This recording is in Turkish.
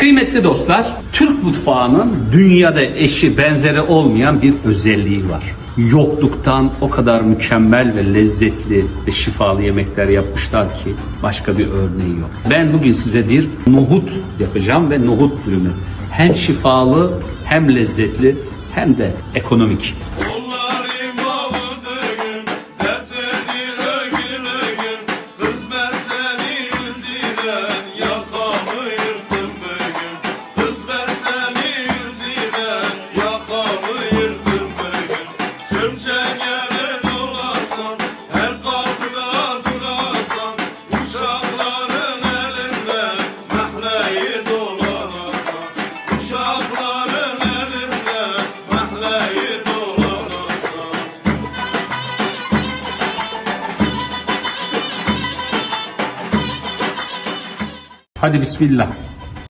Kıymetli dostlar, Türk mutfağının dünyada eşi benzeri olmayan bir özelliği var. Yokluktan o kadar mükemmel ve lezzetli ve şifalı yemekler yapmışlar ki başka bir örneği yok. Ben bugün size bir nohut yapacağım ve nohut dürümü. Hem şifalı hem lezzetli hem de ekonomik. Hadi bismillah.